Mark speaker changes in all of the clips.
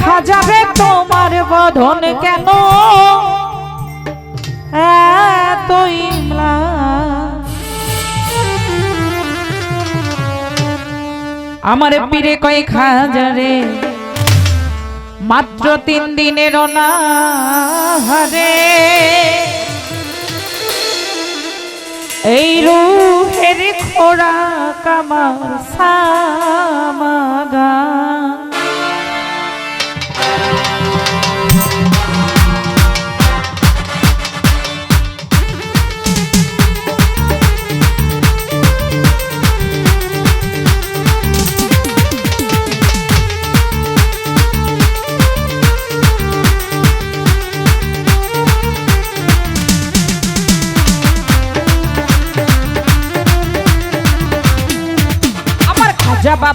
Speaker 1: খাজাবে তোমার বধন কেন এতই? আমার পীরে কয় খাজারে মাত্র তিন দিনের অনাহারে এই রুহের খোরা কামার সামাগা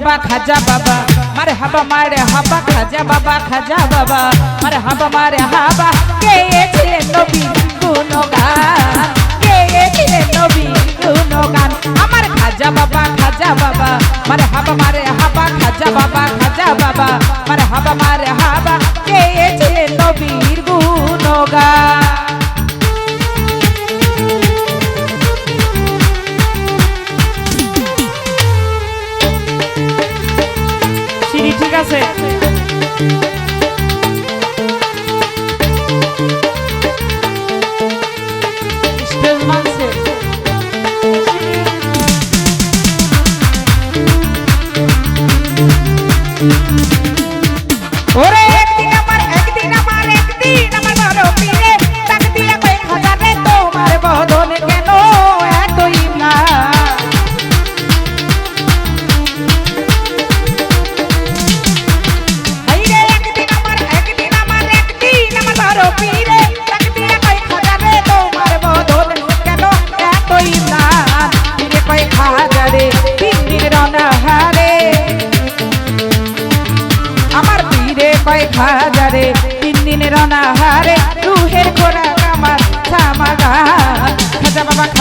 Speaker 1: বাবা খাজা বাবা। মারে হাবা মারে হাবা খাজা বাবা খাজা বাবা। মারে হাবা মারে হাবা। কে ছিলেন নবী গুণগান? কে ছিলেন নবী গুণগান? আমার খাজা বাবা খাজা বাবা। মারে হাবা মারে হাবা, খাজা বাবা খাজা বাবা। মারে হাবা মারে হাবা।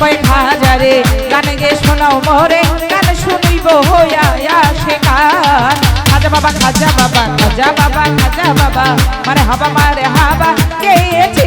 Speaker 1: কয় হাজারে গান গে শোনাও মরে, গান শুনিব হইয়া সে কান খাজা বাবা খাজা বাবা খাজা বাবা খাজা বাবা, মারে হাবা মারে হাবা গেয়েছে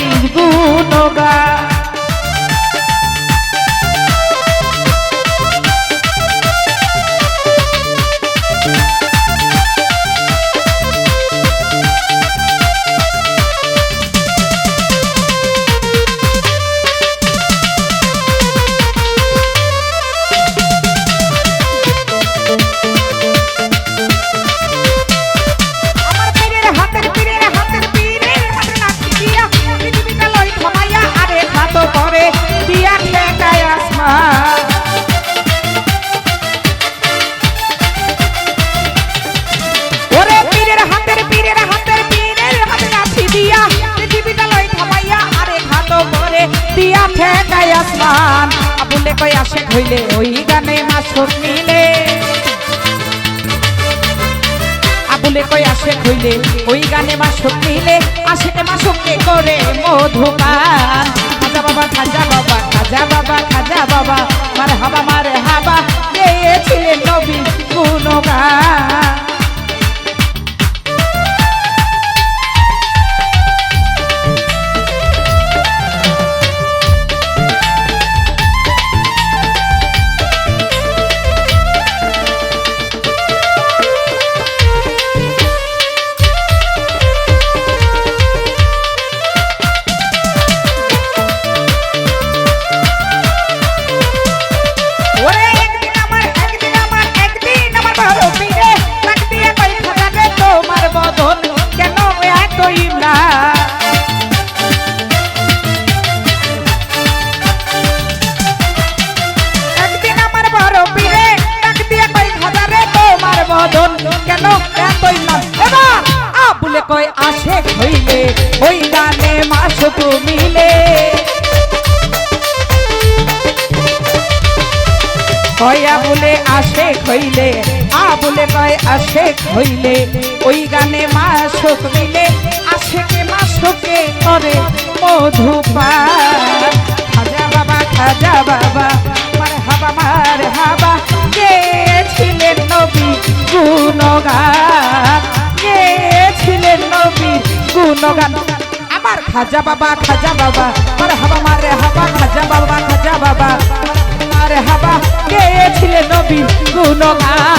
Speaker 1: নবীর আসমান। আবুলে কই আসে হইলে ওই গানে মাসুর মিলে। আবুলে কই আসে কইলে ওই গানে মাসুক নিলে আশেকে মাসুককে করে মধুপান খাজা বাবা খাজা বাবা খাজা বাবা খাজা বাবা মার হাবা মারে হাবা গেয়েছিলেন নবী গুণগান। কেন এতই না এবার আবুলে কই আসে হইলে, ওই গানে মাসুক মিলে। কয়া বলে আসে হইলে আ বলে কয়, আসে হইলে, ওই গানে মাসক মিলে। আশেকে মাসকে করে মধুপান খাজা বাবা খাজা বাবা, মার হাবা মার হাবা। গুণগান। আমার খাজা বাবা খাজা বাবা মার হাবা মারে হাবা খাজা বাবা খাজা বাবা মারে হাবা গেয়েছিলেন ছিলেন গুণগান গেয়েছিলেন নবী গুণগান নবী গুণগান?